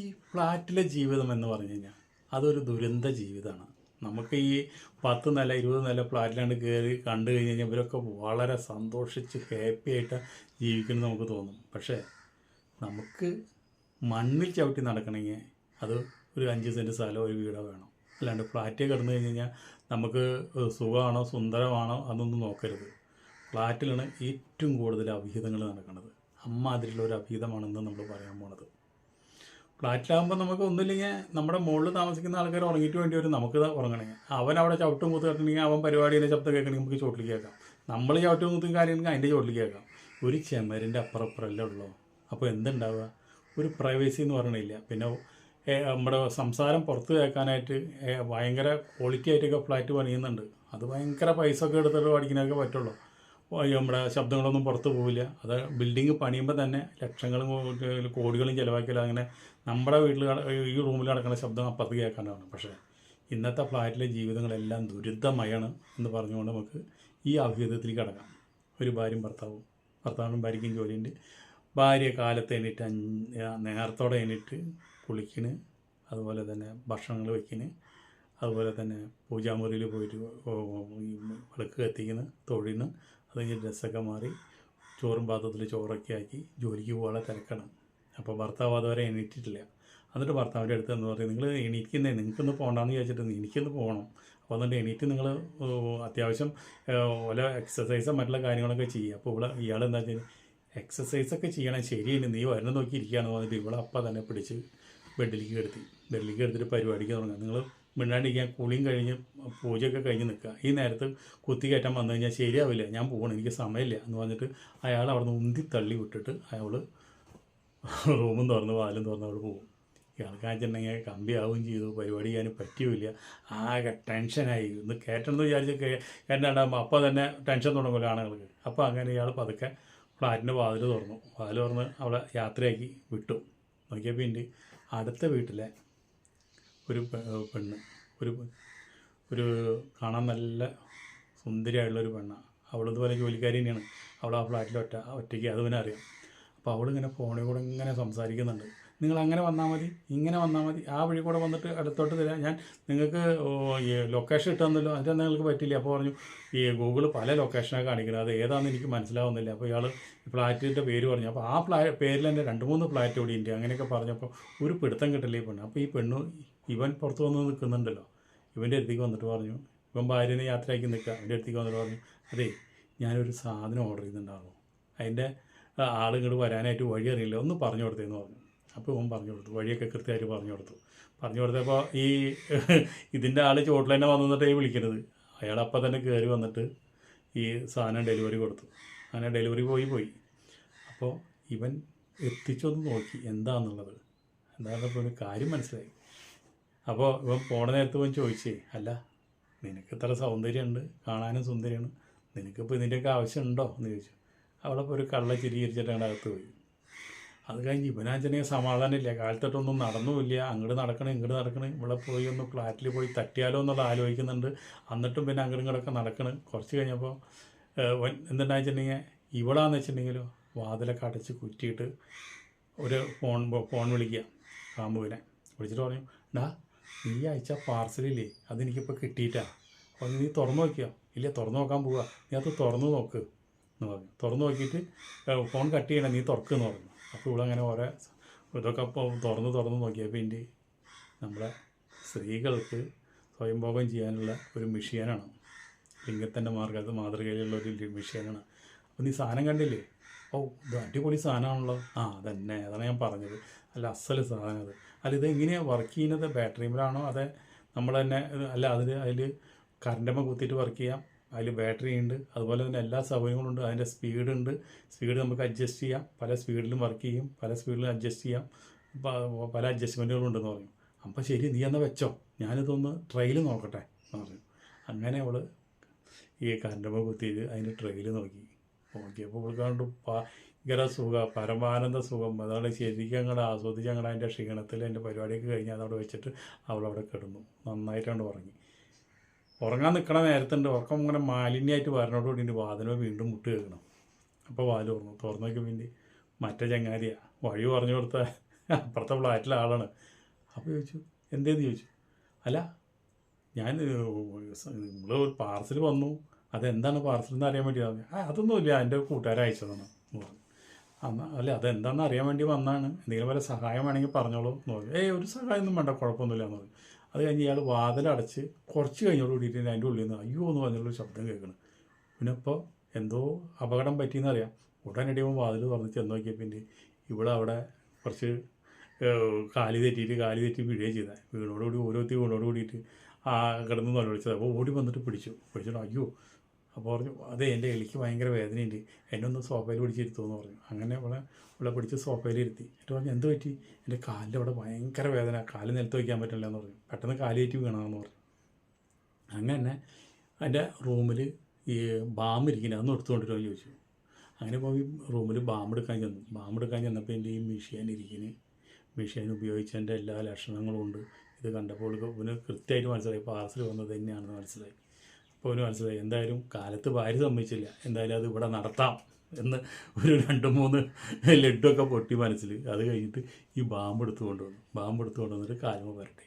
ഈ ഫ്ലാറ്റിലെ ജീവിതം എന്ന് പറഞ്ഞു കഴിഞ്ഞാൽ അതൊരു ദുരന്ത ജീവിതമാണ്. നമുക്ക് ഈ പത്ത് നില ഇരുപത് നില ഫ്ലാറ്റിലാണ്ട് കയറി കണ്ടു കഴിഞ്ഞ് കഴിഞ്ഞാൽ ഇവരൊക്കെ വളരെ സന്തോഷിച്ച് ഹാപ്പി ആയിട്ട് ജീവിക്കുന്നത് നമുക്ക് തോന്നും. പക്ഷേ നമുക്ക് മണ്ണിൽ ചവിട്ടി നടക്കണമെങ്കിൽ അത് ഒരു അഞ്ച് സെന്റ് സ്ഥലമോ ഒരു വീടോ വേണം. അല്ലാണ്ട് ഫ്ലാറ്റിൽ കിടന്നു കഴിഞ്ഞ് കഴിഞ്ഞാൽ നമുക്ക് സുഖമാണോ സുന്ദരമാണോ അതൊന്നും നോക്കരുത്. ഫ്ലാറ്റിലാണ് ഏറ്റവും കൂടുതൽ അഭിഹിതങ്ങൾ നടക്കുന്നത്. അമ്മാതിരിയുള്ള ഒരു അഭിഹിതമാണെന്ന് നമ്മൾ പറയാൻ പോണത്. ഫ്ലാറ്റിലാകുമ്പോൾ നമുക്ക് ഒന്നുമില്ലെങ്കിൽ നമ്മുടെ മുകളിൽ താമസിക്കുന്ന ആൾക്കാർ ഉറങ്ങിയിട്ട് വേണ്ടി വരും. നമുക്ക് ഉറങ്ങണമെങ്കിൽ അവൻ അവിടെ ചവിട്ടും കുത്തു കേട്ടിട്ടുണ്ടെങ്കിൽ അവൻ പരിപാടിയുടെ ശബ്ദം കേൾക്കണമെങ്കിൽ നമുക്ക് ചോട്ടിലേക്ക് കേൾക്കാം. നമ്മൾ ചവിട്ടും കുത്തും കാര്യമെങ്കിൽ അതിന്റെ ചോട്ടിലേക്ക് കേൾക്കാം. ഒരു ചെമരിന്റെ അപ്പുറപ്പുറല്ലേ ഉള്ളൂ. അപ്പോൾ എന്തുണ്ടാവുക? ഒരു പ്രൈവസി എന്ന് പറയണില്ല. പിന്നെ നമ്മുടെ സംസാരം പുറത്ത് കേൾക്കാനായിട്ട് ഭയങ്കര ക്വാളിറ്റി ആയിട്ടൊക്കെ ഫ്ലാറ്റ് പണിയുന്നുണ്ട്. അത് ഭയങ്കര പൈസ ഒക്കെ എടുത്തിട്ട് പഠിക്കാനൊക്കെ പറ്റുള്ളൂ. നമ്മുടെ ശബ്ദങ്ങളൊന്നും പുറത്ത് പോവില്ല. അത് ബിൽഡിങ് പണിയുമ്പോൾ തന്നെ ലക്ഷങ്ങളും കോടികളും ചിലവാക്കിയാൽ അങ്ങനെ നമ്മുടെ വീട്ടിൽ ഈ റൂമിൽ നടക്കുന്ന ശബ്ദം അപ്പുറത്ത് കേൾക്കാനാണ് പക്ഷേ ഇന്നത്തെ ഫ്ലാറ്റിലെ ജീവിതങ്ങളെല്ലാം ദുരിതമയാണ് എന്ന് പറഞ്ഞുകൊണ്ട് നമുക്ക് ഈ അഭിഹിതത്തിലേക്ക് കടക്കാം. ഒരു ഭാര്യയും ഭർത്താവും ഭർത്താവിനും ഭാര്യയ്ക്കും ജോലിയുണ്ട് ഭാര്യ കാലത്ത് എണീറ്റ് നേരത്തോടെ എണീറ്റ് കുളിക്കണ് അതുപോലെ തന്നെ ഭക്ഷണങ്ങൾ വയ്ക്കണ് അതുപോലെ തന്നെ പൂജാമുറിയിൽ പോയിട്ട് വിളക്ക് കത്തിക്കുന്നു തൊഴിന് കഴിഞ്ഞ് ഡ്രസ്സൊക്കെ മാറി ചോറും പാത്രത്തിൽ ചോറൊക്കെ ആക്കി ജോലിക്ക് പോകാനുള്ള തിരക്കാണ്. അപ്പോൾ ഭർത്താവ് അതുവരെ എണീറ്റിട്ടില്ല. എന്നിട്ട് ഭർത്താവിന്റെ അടുത്ത് എന്ന് പറയും നിങ്ങൾ എണീക്കുന്നേ നിങ്ങൾക്കൊന്ന് പോകണ്ടെന്ന് ചോദിച്ചിട്ട് എനിക്കൊന്ന് പോകണം. അപ്പോൾ അതുകൊണ്ട് എണീറ്റ് നിങ്ങൾ അത്യാവശ്യം ഓല എക്സസൈസും മറ്റുള്ള കാര്യങ്ങളൊക്കെ ചെയ്യുക. അപ്പോൾ ഇവിടെ ഇയാൾ എന്താ വെച്ചാൽ എക്സസൈസൊക്കെ ചെയ്യണം ശരിയാണ് നീ വരണം നോക്കി ഇരിക്കുകയാണെന്ന് പറഞ്ഞിട്ട് ഇവിടെ അപ്പം തന്നെ പിടിച്ച് ബെഡിലേക്ക് കിടത്തി ബെഡിലേക്ക് എടുത്തിട്ട് പരിപാടിക്ക് തുടങ്ങുക. നിങ്ങൾ മിണ്ടാണ്ടിരിക്കാൻ കുളിയും കഴിഞ്ഞ് പൂജയൊക്കെ കഴിഞ്ഞ് നിൽക്കുക. ഈ നേരത്ത് കുത്തി കയറ്റാൻ വന്നു കഴിഞ്ഞാൽ ശരിയാവില്ല. ഞാൻ പോകണം എനിക്ക് സമയമില്ല എന്ന് പറഞ്ഞിട്ട് അയാൾ അവിടെ നിന്ന് ഉന്തി തള്ളി വിട്ടിട്ട് അയാൾ റൂമും തുറന്ന് വാലും തുറന്ന് അവിടെ പോകും ഇയാൾക്ക് വെച്ചിട്ടുണ്ടെങ്കിൽ കമ്പിയാവുകയും ചെയ്തു. പരിപാടി ചെയ്യാൻ പറ്റിയില്ല ആകെ ടെൻഷനായി. ഒന്ന് കയറ്റണമെന്ന് വിചാരിച്ച് കയറ്റാണ്ടാകുമ്പോൾ അപ്പോൾ തന്നെ ടെൻഷൻ തുടങ്ങുമല്ലോ ആണുങ്ങൾക്ക്. അപ്പോൾ അങ്ങനെ ഇയാൾ പതുക്കെ ഫ്ലാറ്റിന്റെ വാതിൽ തുറന്നു. വാതിൽ തുറന്ന് അവളെ യാത്രയാക്കി വിട്ടു. നോക്കിയപ്പോൾ എന്റെ അടുത്ത വീട്ടിലെ ഒരു പെണ്ണ്. ഒരു ഒരു കാണാൻ നല്ല സുന്ദരിയായുള്ള ഒരു പെണ്ണാണ് അവളിതുപോലെ ജോലിക്കാരി തന്നെയാണ്. അവൾ ആ ഫ്ലാറ്റിൽ ഒറ്റ ഒറ്റയ്ക്ക്. അത് പിന്നെ അറിയാം. അപ്പോൾ അവളിങ്ങനെ ഫോണിൽ കൂടെ ഇങ്ങനെ സംസാരിക്കുന്നുണ്ട്. നിങ്ങൾ അങ്ങനെ വന്നാൽ മതി ഇങ്ങനെ വന്നാൽ മതി. ആ വഴി കൂടെ വന്നിട്ട് അടുത്തോട്ട് തരാം. ഞാൻ നിങ്ങൾക്ക് ഈ ലൊക്കേഷൻ ഇട്ടുതന്നല്ലോ അതിന്റെ നിങ്ങൾക്ക് പറ്റില്ല. അപ്പോൾ പറഞ്ഞു ഈ ഗൂഗിൾ പല ലൊക്കേഷനാണ് കാണിക്കുന്നത്. അത് ഏതാണെന്ന് എനിക്ക് മനസ്സിലാവുന്നില്ല. അപ്പോൾ ഇയാൾ ഫ്ലാറ്റിന്റെ പേര് പറഞ്ഞു. അപ്പോൾ ആ ഫ്ലാ പേരിൽ തന്നെ രണ്ട് മൂന്ന് ഫ്ലാറ്റ് ഇവിടെ ഉണ്ട് അങ്ങനെയൊക്കെ പറഞ്ഞപ്പോൾ ഒരു പിടുത്തം കിട്ടില്ല ഈ പെണ്ണ്. അപ്പോൾ ഈ പെണ്ണ് ഇവൻ പുറത്ത് വന്ന് നിൽക്കുന്നുണ്ടല്ലോ. ഇവന്റെ അടുത്തേക്ക് വന്നിട്ട് പറഞ്ഞു ഇവൻ ഭാര്യനെ യാത്രയാക്കി നിൽക്കുക. അവന്റെ അടുത്തേക്ക് വന്നിട്ട് പറഞ്ഞു അതേ ഞാനൊരു സാധനം ഓർഡർ ചെയ്തിട്ടുണ്ടാകും അതിന്റെ ആളുകൾ വരാനായിട്ട് വഴി അറിയില്ല. ഒന്ന് പറഞ്ഞു കൊടുത്തേന്ന് പറഞ്ഞു. അപ്പോൾ ഇവൻ പറഞ്ഞു കൊടുത്തു വഴിയൊക്കെ കൃത്യമായിട്ട് പറഞ്ഞു കൊടുത്തു. പറഞ്ഞു കൊടുത്തപ്പോൾ ഈ ഇതിന്റെ ആൾ ചോട്ടിൽ തന്നെ വന്നു നിന്നിട്ടേ വിളിക്കരുത് അയാൾ തന്നെ കയറി വന്നിട്ട് ഈ സാധനം ഡെലിവറി കൊടുത്തു. അങ്ങനെ ഡെലിവറി പോയി പോയി. അപ്പോൾ ഇവൻ എത്തിച്ചൊന്ന് നോക്കി എന്താണെന്നുള്ളത് എന്താണെന്നപ്പോൾ ഒരു കാര്യം മനസ്സിലായി. അപ്പോൾ ഇവൻ പോണ നേരത്ത് പോയി ചോദിച്ചേ അല്ല നിനക്ക് ഇത്ര സൗന്ദര്യമുണ്ട് കാണാനും സുന്ദരിയാണ് നിനക്കിപ്പോൾ ഇതിന്റെയൊക്കെ ആവശ്യമുണ്ടോ? എന്ന് ചോദിച്ചു. അവളപ്പോൾ ഒരു കള്ള ചിരിയിരിച്ചിട്ട് അങ്ങോട്ട് അകത്ത് പോയി. അത് കഴിഞ്ഞ് ഇവനാഞ്ചനെ സമാധാനമില്ല. കാലത്തൊട്ടൊന്നും നടന്നുമില്ല. അങ്ങോട്ട് നടക്കണേ ഇങ്ങോട്ട് നടക്കണേ. ഇവിടെ പോയി ഒന്ന് ഫ്ലാറ്റിൽ പോയി തട്ടിയാലോ എന്നുള്ള ആലോചിക്കുന്നുണ്ട്. എന്നിട്ടും പിന്നെ അങ്ങോട്ടും ഇങ്ങോട്ടൊക്കെ നടക്കണ്. കുറച്ച് കഴിഞ്ഞപ്പോൾ എന്തുണ്ടാ വെച്ചിട്ടുണ്ടെങ്കിൽ ഇവളാന്ന് വെച്ചിട്ടുണ്ടെങ്കിലോ വാതിലൊക്കെ അടച്ച് കുറ്റിയിട്ട് ഒരു ഫോൺ ഫോൺ വിളിക്കുക കാമ്പുവിനെ വിളിച്ചിട്ട് പറയും ഡാ നീ അയച്ച പാർസലില്ലേ? അതെനിക്കിപ്പോൾ കിട്ടിയിട്ടാ. അപ്പോൾ നീ തുറന്നു നോക്കിയോ? ഇല്ല തുറന്നു നോക്കാൻ പോവുക നീ അത് തുറന്നു നോക്ക് എന്ന് പറഞ്ഞു. തുറന്നു നോക്കിയിട്ട് ഫോൺ കട്ട് ചെയ്യണം നീ തുറക്കുന്ന് പറഞ്ഞു. അപ്പോൾ ഇവളങ്ങനെ ഓരോ ഇതൊക്കെ അപ്പോൾ തുറന്ന് തുറന്ന് നോക്കിയപ്പോൾ ഇതിന്റെ നമ്മുടെ സ്ത്രീകൾക്ക് സ്വയംഭോഗം ചെയ്യാനുള്ള ഒരു മെഷീനാണ്. ലിംഗത്തിന്റെ മാർഗത്ത് മാതൃകയിലുള്ള ഒരു മെഷീനാണ്. അപ്പോൾ നീ സാധനം കണ്ടില്ലേ? ഓ ഇത് അടിപൊളി സാധനമാണല്ലോ. ആ അതന്നെ. അതാണ് ഞാൻ പറഞ്ഞത്. അല്ല അസൽ സാധനം അത് അല്ല ഇത് എങ്ങനെയാണ് വർക്ക് ചെയ്യുന്നത് ബാറ്ററിയിലാണോ അതെ നമ്മൾ തന്നെ അല്ല അതിൽ അതിൽ കറണ്ടമ്മ കുത്തിയിട്ട് വർക്ക് ചെയ്യാം. അതിൽ ബാറ്ററി ഉണ്ട് അതുപോലെ തന്നെ എല്ലാ സൗകര്യങ്ങളും ഉണ്ട്. അതിന്റെ സ്പീഡ് ഉണ്ട് സ്പീഡ് നമുക്ക് അഡ്ജസ്റ്റ് ചെയ്യാം. പല സ്പീഡിലും വർക്ക് ചെയ്യും. പല സ്പീഡിലും അഡ്ജസ്റ്റ് ചെയ്യാം. പല അഡ്ജസ്റ്റ്മെന്റുകളും ഉണ്ടെന്ന് പറയും. അപ്പോൾ ശരി നീ എന്നാൽ വെച്ചോ? ഞാനിതൊന്ന് ട്രയൽ നോക്കട്ടെ എന്ന് പറഞ്ഞു. അങ്ങനെ അവൾ ഈ കറണ്ടമ്മ കുത്തിയിട്ട് അതിന്റെ ട്രയൽ നോക്കി. നോക്കിയപ്പോൾ ഇവൾക്കാണ്ട് ഭയങ്കര സുഖം പരമാനന്ദ സുഖം. അതാണ് ശരിക്കും അങ്ങോട്ട് ആസ്വദിച്ച് അങ്ങോട്ട് അതിന്റെ ക്ഷീണത്തിൽ എന്റെ പരിപാടിയൊക്കെ കഴിഞ്ഞ് അതവിടെ വെച്ചിട്ട് അവളവിടെ കിടന്നു. നന്നായിട്ടാണ് ഉറങ്ങി. ഉറങ്ങാൻ നിൽക്കണ നേരത്തുണ്ട്. ഉറക്കം ഇങ്ങനെ മാലിന്യമായിട്ട് വരണോട് കൂടി വാതിലോ വീണ്ടും മുട്ട് കേൾക്കണം അപ്പോൾ വാൽ തുറന്നു. തുറന്നു നോക്കി പിന്നെ മറ്റേ ചങ്ങാതിയാണ് വഴി പറഞ്ഞു കൊടുത്ത അപ്പുറത്തെ ഫ്ലാറ്റിലെ ആളാണ്. അപ്പോൾ ചോദിച്ചു എന്തേന്ന്? ചോദിച്ചു. അല്ല ഞാൻ നിങ്ങൾ ഒരു പാർസൽ വന്നു. അതെന്താണ് പാർസൽ എന്ന് അറിയാൻ വേണ്ടി ആ അതൊന്നുമില്ല. എന്റെ കൂട്ടുകാരെ അയച്ചതാണ് പറഞ്ഞു അല്ല അതെന്താണെന്ന് അറിയാൻ വേണ്ടി വന്നാണ്. എന്തെങ്കിലും വല്ല സഹായം വേണമെങ്കിൽ പറഞ്ഞോളൂ എന്ന് പറഞ്ഞു. ഏയ് ഒരു സഹായമൊന്നും വേണ്ട കുഴപ്പമൊന്നുമില്ല എന്ന് പറഞ്ഞു. അത് കഴിഞ്ഞ് ഇയാൾ വാതിലടച്ച് കുറച്ച് കഴിഞ്ഞോട് കൂടിയിട്ട് അതിന്റെ ഉള്ളിൽ നിന്ന് അയ്യോ എന്ന് പറഞ്ഞുള്ള ശബ്ദം കേൾക്കണം. പിന്നെ ഇപ്പോൾ എന്തോ അപകടം പറ്റിയെന്ന് അറിയാം. ഉടനടി അവൻ വാതിൽ തുറന്ന് ചെന്ന് പിന്നെ ഇവിടെ അവിടെ കുറച്ച് കാലി തെറ്റിയിട്ട് കാലി തെറ്റി വീഴുകയും ചെയ്ത. വീണോടുകൂടി ഓരോരുത്തി വീണോട് കൂടിയിട്ട് ആ കിടന്ന് നിലവിളിച്ചത് അപ്പോൾ ഓടി വന്നിട്ട് പിടിച്ചു. പിടിച്ചിട്ട് അയ്യോ അപ്പോൾ പറഞ്ഞു അതെ എന്റെ എളിക്ക് ഭയങ്കര വേദനയുണ്ട്. എന്നെ ഒന്ന് സോഫയിൽ പിടിച്ചിരുത്തുമെന്ന് പറഞ്ഞു. അങ്ങനെ അവളെ ഇവിടെ പിടിച്ച് സോഫയിൽ ഇരുത്തി. എന്നിട്ട് പറഞ്ഞു എന്ത് പറ്റി? എന്റെ കാലിന്റെ അവിടെ ഭയങ്കര വേദന. കാൽ നിലത്ത് വയ്ക്കാൻ പറ്റില്ല എന്ന് പറഞ്ഞു. പെട്ടെന്ന് കാലിയേറ്റ് വീണാന്ന് പറഞ്ഞു. അങ്ങനെ എന്റെ റൂമിൽ ഈ ബാം ഇരിക്കുന്നത് അതൊന്നും എടുത്തുകൊണ്ടിരുമോ ചോദിച്ചു. അങ്ങനെ പോയി റൂമിൽ ബാം എടുക്കാൻ ചെന്നു. ബാം എടുക്കാൻ ചെന്നപ്പോൾ എന്റെ ഈ മിഷ്യൻ ഇരിക്കുന്നത് മിഷ്യൻ ഉപയോഗിച്ചതിന്റെ എല്ലാ ലക്ഷണങ്ങളും ഉണ്ട്. ഇത് കണ്ടപ്പോൾ ഇവന് കൃത്യമായിട്ട് മനസ്സിലായി. പാർസൽ വന്നത് തന്നെയാണെന്ന് മനസ്സിലായി. അവന് മനസ്സിലായി എന്തായാലും കാലത്ത് ഭാര്യ സമ്മതിച്ചില്ല എന്തായാലും അത് ഇവിടെ നടത്താം എന്ന് ഒരു രണ്ട് മൂന്ന് ലഡ്ഡൊക്കെ പൊട്ടി മനസ്സിൽ അത് കഴിഞ്ഞിട്ട് ഈ ബാമ്പ് എടുത്ത് കൊണ്ടുവന്നു. ബാമ്പ് എടുത്ത് കൊണ്ടുവന്നിട്ട് കാലുമ പരട്ടി.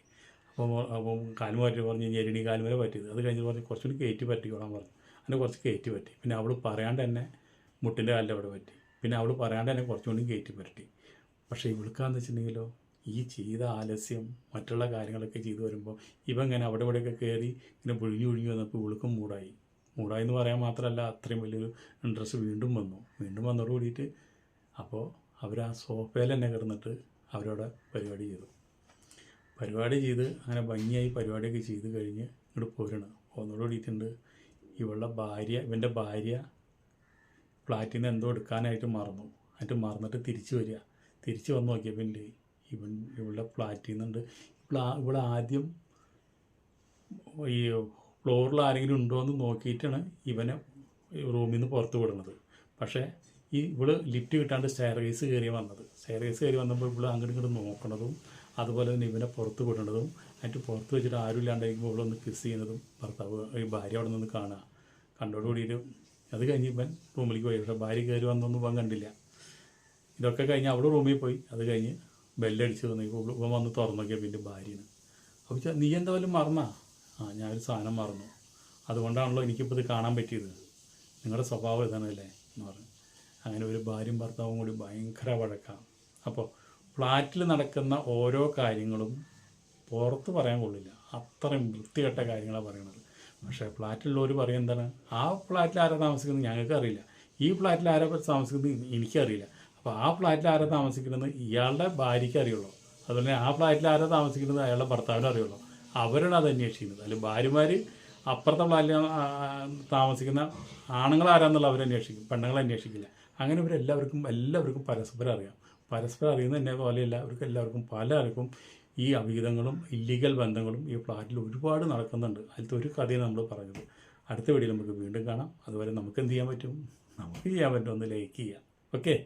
അപ്പോൾ അപ്പം കാലുമ പറ്റി പറഞ്ഞ് ഞെരിണി കാലുമല പറ്റിയത്. അത് കഴിഞ്ഞ് പറഞ്ഞ് കുറച്ചുകൂടി കയറ്റി പറ്റിക്കോളാൻ പറഞ്ഞു. അങ്ങനെ കുറച്ച് കയറ്റി പറ്റി. പിന്നെ അവൾ പറയാണ്ട് തന്നെ മുട്ടിന്റെ കാലിന്റെ അവിടെ പറ്റി. പിന്നെ അവൾ പറയാണ്ട് തന്നെ കുറച്ചുകൂടി കയറ്റി പറ്റി പക്ഷേ ഇവൾക്കാന്ന് വെച്ചിട്ടുണ്ടെങ്കിലോ ഈ ചെയ്ത ആലസ്യം മറ്റുള്ള കാര്യങ്ങളൊക്കെ ചെയ്തു വരുമ്പോൾ ഇവ ഇങ്ങനെ അവിടെ ഇവിടെയൊക്കെ കയറി ഇങ്ങനെ പൊഴിഞ്ഞു പൊഴിഞ്ഞു വന്നപ്പോൾ ഇവൾക്കും മൂടായി. മൂടായി എന്ന് പറയാൻ മാത്രമല്ല അത്രയും വലിയൊരു ഇൻട്രസ്റ്റ് വീണ്ടും വന്നു. വീണ്ടും വന്നതോട് കൂടിയിട്ട് അപ്പോൾ അവർ ആ സോഫയിൽ തന്നെ കിടന്നിട്ട് അവരവിടെ പരിപാടി ചെയ്തു. പരിപാടി ചെയ്ത് അങ്ങനെ ഭംഗിയായി പരിപാടിയൊക്കെ ചെയ്ത് കഴിഞ്ഞ് ഇങ്ങോട്ട് പോരണം. പോകുന്നതോട് കൂടിയിട്ടുണ്ട് ഇവളുടെ ഭാര്യ ഇവന്റെ ഭാര്യ ഫ്ലാറ്റിൽ നിന്ന് എന്തോ എടുക്കാനായിട്ട് മറന്നു. എന്നിട്ട് മറന്നിട്ട് തിരിച്ചു വരിക. തിരിച്ച് വന്ന് നോക്കിയപ്പോൾ ഉണ്ട് ഇവൻ ഇവളുടെ ഫ്ലാറ്റിൽ നിന്നുണ്ട് ഇവൾ ഇവിടെ ആദ്യം ഈ ഫ്ലോറിൽ ആരെങ്കിലും ഉണ്ടോ എന്ന് നോക്കിയിട്ടാണ് ഇവനെ റൂമിൽ നിന്ന് പുറത്ത് വിടുന്നത്. പക്ഷേ ഈ ഇവൾ ലിഫ്റ്റ് കിട്ടാണ്ട് സ്റ്റെയർ കേസ് കയറി വന്നത്. സ്റ്റെയർ കേസ് കയറി വന്നപ്പോൾ ഇവിടെ അങ്ങോട്ട് ഇങ്ങോട്ട് നോക്കണതും അതുപോലെ തന്നെ ഇവനെ പുറത്ത് വിടണതും എന്നിട്ട് പുറത്ത് വെച്ചിട്ട് ആരും ഇല്ലാണ്ടായിരിക്കുമ്പോൾ ഇവളൊന്ന് കിസ് ചെയ്യുന്നതും ഭർത്താവ് ഈ ഭാര്യ അവിടെ നിന്ന് കാണുക. കണ്ടോട് കൂടിയിട്ട് അത് കഴിഞ്ഞ് ഇവൻ റൂമിലേക്ക് പോയി. പക്ഷേ ഭാര്യ കയറി വന്നൊന്നും ഇവൻ കണ്ടില്ല. ഇതൊക്കെ കഴിഞ്ഞ് അവൾ റൂമിൽ പോയി. അത് കഴിഞ്ഞ് ബെല്ലടിച്ച് വന്നു ഇവൻ വന്ന് തുറന്നൊക്കെ പിന്നെ ഭാര്യയാണ്. അപ്പോൾ നീ എന്താ വല്ലതും മറന്നാ? ആ ഞാനൊരു സാധനം മറന്നു. അതുകൊണ്ടാണല്ലോ എനിക്കിപ്പോൾ ഇത് കാണാൻ പറ്റിയത്. നിങ്ങളുടെ സ്വഭാവം ഇതാണല്ലേ എന്ന് പറഞ്ഞു. അങ്ങനെ ഒരു ഭാര്യയും ഭർത്താവും കൂടി ഭയങ്കര വഴക്കാണ് അപ്പോൾ ഫ്ലാറ്റിൽ നടക്കുന്ന ഓരോ കാര്യങ്ങളും പുറത്ത് പറയാൻ കൊള്ളില്ല. അത്രയും വൃത്തികെട്ട കാര്യങ്ങളാണ് പറയണത്. പക്ഷേ ഫ്ലാറ്റിലുള്ളവർ പറയും എന്താണ്? ആ ഫ്ലാറ്റിൽ ആരാ താമസിക്കുന്നത് ഞങ്ങൾക്ക് അറിയില്ല ഈ ഫ്ലാറ്റിൽ ആരാ താമസിക്കുന്നത് എനിക്കറിയില്ല. അപ്പോൾ ആ ഫ്ലാറ്റിൽ ആരാ താമസിക്കുന്നത്? ഇയാളുടെ ഭാര്യയ്ക്ക് അറിയുള്ളൂ. അതുപോലെ ആ ഫ്ലാറ്റിൽ ആരാ താമസിക്കുന്നത്? അയാളുടെ ഭർത്താവിന് അറിയുള്ളൂ. അവരാണ് അത് അന്വേഷിക്കുന്നത്. അല്ലെങ്കിൽ ഭാര്യമാർ അപ്പുറത്തെ ഫ്ലാറ്റിൽ താമസിക്കുന്ന ആണുങ്ങൾ ആരാന്നുള്ള അവർ അന്വേഷിക്കും. പെണ്ണുങ്ങൾ അന്വേഷിക്കില്ല. അങ്ങനെ ഇവരെല്ലാവർക്കും എല്ലാവർക്കും പരസ്പരം അറിയാം. പരസ്പരം അറിയുന്ന എന്നെ പോലെയല്ല. അവർക്ക് എല്ലാവർക്കും പലർക്കും ഈ അവിഹിതങ്ങളും ഇല്ലീഗൽ ബന്ധങ്ങളും ഈ ഫ്ലാറ്റിൽ ഒരുപാട് നടക്കുന്നുണ്ട്. അതിലത്തെ ഒരു കഥയാണ് നമ്മൾ പറഞ്ഞത്. അടുത്ത വീഡിയോയിൽ നമുക്ക് വീണ്ടും കാണാം. അതുവരെ നമുക്ക് എന്ത് ചെയ്യാൻ പറ്റും? നമുക്ക് ചെയ്യാൻ പറ്റും. ഒന്ന് ലൈക്ക് ചെയ്യാം. ഓക്കെ?